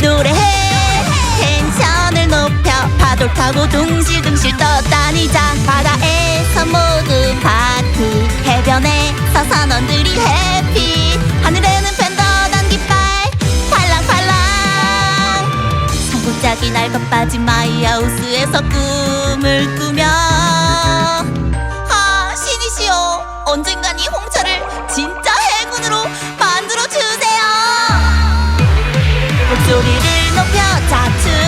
노래해. 텐션을 높여 파도 타고 둥실둥실 떠다니자. 바다에서 모두 파티 해변에서 선원들이 해피. 하늘에는 팬더단 깃발 팔랑팔랑. 산골짜기 날것 빠진 마이하우스에서 꿈을 꾸며. 소리를 높여 자투.